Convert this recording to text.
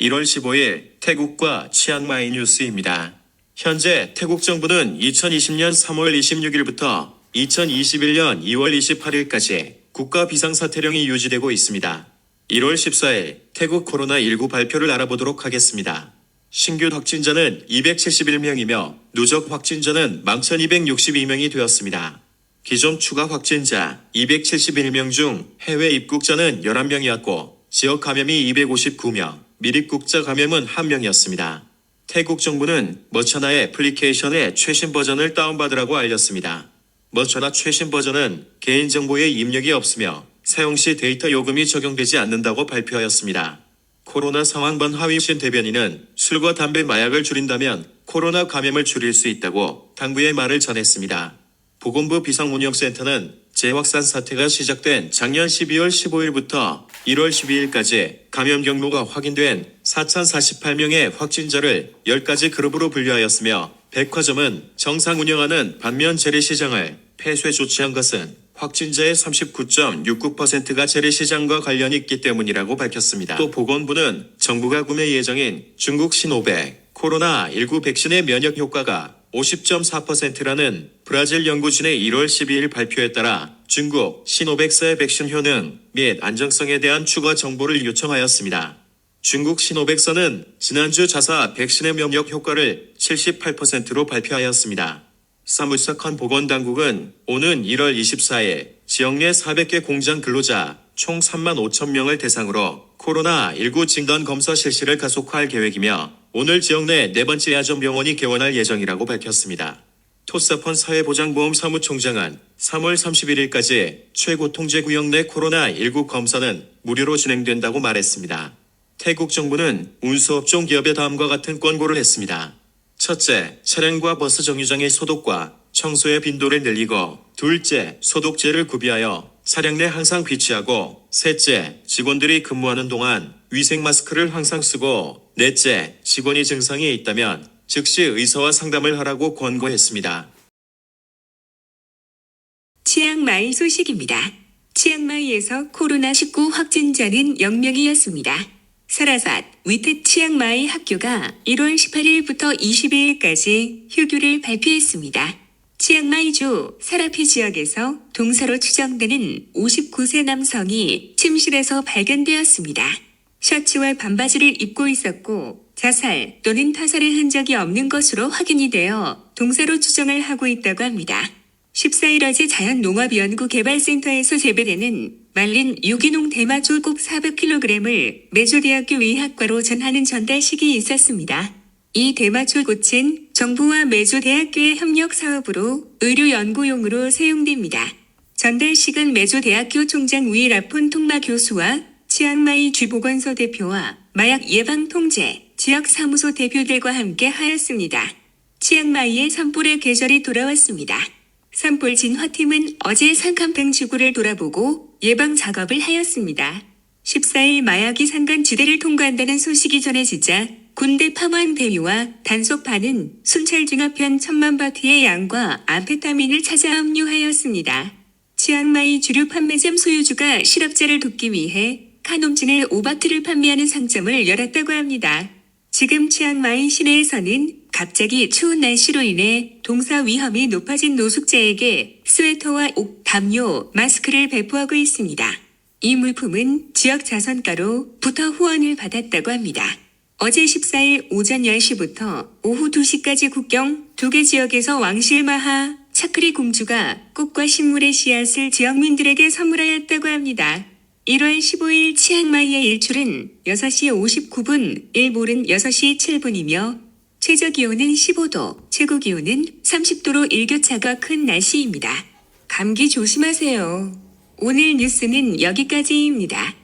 (1월 15일) 태국과 치앙마이 뉴스입니다. 현재 태국 정부는 2020년 3월 26일부터 2021년 2월 28일까지 국가 비상사태령이 유지되고 있습니다. 1월 14일 태국 코로나19 발표를 알아보도록 하겠습니다. 신규 확진자는 271명이며 누적 확진자는 11,262명이 되었습니다. 기존 추가 확진자 271명 중 해외 입국자는 11명이었고 지역 감염이 259명, 미입국자 감염은 1명이었습니다. 태국 정부는 머처나 애플리케이션의 최신 버전을 다운받으라고 알렸습니다. 머처나 최신 버전은 개인정보에 입력이 없으며 사용 시 데이터 요금이 적용되지 않는다고 발표하였습니다. 코로나 상황반 하위신 대변인은 술과 담배 마약을 줄인다면 코로나 감염을 줄일 수 있다고 당부의 말을 전했습니다. 보건부 비상운영센터는 재확산 사태가 시작된 작년 12월 15일부터 1월 12일까지 감염 경로가 확인된 4,048명의 확진자를 10가지 그룹으로 분류하였으며 백화점은 정상 운영하는 반면 재래시장을 폐쇄 조치한 것은 확진자의 39.69%가 재래시장과 관련이 있기 때문이라고 밝혔습니다. 또 보건부는 정부가 구매 예정인 중국 신오백 코로나19 백신의 면역 효과가 50.4%라는 브라질 연구진의 1월 12일 발표에 따라 중국 시노백사의 백신 효능 및 안정성에 대한 추가 정보를 요청하였습니다. 중국 시노백사는 지난주 자사 백신의 면역 효과를 78%로 발표하였습니다. 사무사컨 보건당국은 오는 1월 24일 지역 내 400개 공장 근로자 총 3만 5천 명을 대상으로 코로나19 진단 검사 실시를 가속화할 계획이며 오늘 지역 내 네 번째 야전병원이 개원할 예정이라고 밝혔습니다. 토사펀 사회보장보험 사무총장은 3월 31일까지 최고 통제구역 내 코로나19 검사는 무료로 진행된다고 말했습니다. 태국 정부는 운수업종 기업에 다음과 같은 권고를 했습니다. 첫째, 차량과 버스 정류장의 소독과 청소의 빈도를 늘리고, 둘째, 소독제를 구비하여 차량 내 항상 비치하고, 셋째, 직원들이 근무하는 동안 위생 마스크를 항상 쓰고, 넷째, 직원이 증상이 있다면 즉시 의사와 상담을 하라고 권고했습니다. 치앙마이 소식입니다. 치앙마이에서 코로나19 확진자는 0명이었습니다. 사라삿 위트 치앙마이 학교가 1월 18일부터 22일까지 휴교를 발표했습니다. 치앙마이주 사라피 지역에서 동사로 추정되는 59세 남성이 침실에서 발견되었습니다. 셔츠와 반바지를 입고 있었고 자살 또는 타살의 흔적이 없는 것으로 확인이 되어 동사로 추정을 하고 있다고 합니다. 14일 어제 자연농업연구개발센터에서 재배되는 말린 유기농 대마초 꼭 400kg을 매주대학교 의학과로 전하는 전달식이 있었습니다. 이 대마초 꽃은 정부와 매주대학교의 협력 사업으로 의료 연구용으로 사용됩니다. 전달식은 매주대학교 총장 위라폰 통마 교수와 치앙마이 주보건소 대표와 마약 예방 통제 지역 사무소 대표들과 함께 하였습니다. 치앙마이의 산불의 계절이 돌아왔습니다. 산불 진화팀은 어제 산칸팽 지구를 돌아보고 예방 작업을 하였습니다. 14일 마약이 산간 지대를 통과한다는 소식이 전해지자 군대 파만 대위와 단속파는 순찰중합편 천만 바트의 양과 암페타민을 찾아 합류하였습니다. 치앙마이 주류 판매점 소유주가 실업자를 돕기 위해 카놈진을 5바트를 판매하는 상점을 열었다고 합니다. 지금 치앙마이 시내에서는 갑자기 추운 날씨로 인해 동사 위험이 높아진 노숙자에게 스웨터와 옥, 담요, 마스크를 배포하고 있습니다. 이 물품은 지역 자선가로 부터 후원을 받았다고 합니다. 어제 14일 오전 10시부터 오후 2시까지 국경 두 개 지역에서 왕실마하 차크리 공주가 꽃과 식물의 씨앗을 지역민들에게 선물하였다고 합니다. 1월 15일 치앙마이의 일출은 6시 59분, 일몰은 6시 7분이며 최저 기온은 15도, 최고 기온은 30도로 일교차가 큰 날씨입니다. 감기 조심하세요. 오늘 뉴스는 여기까지입니다.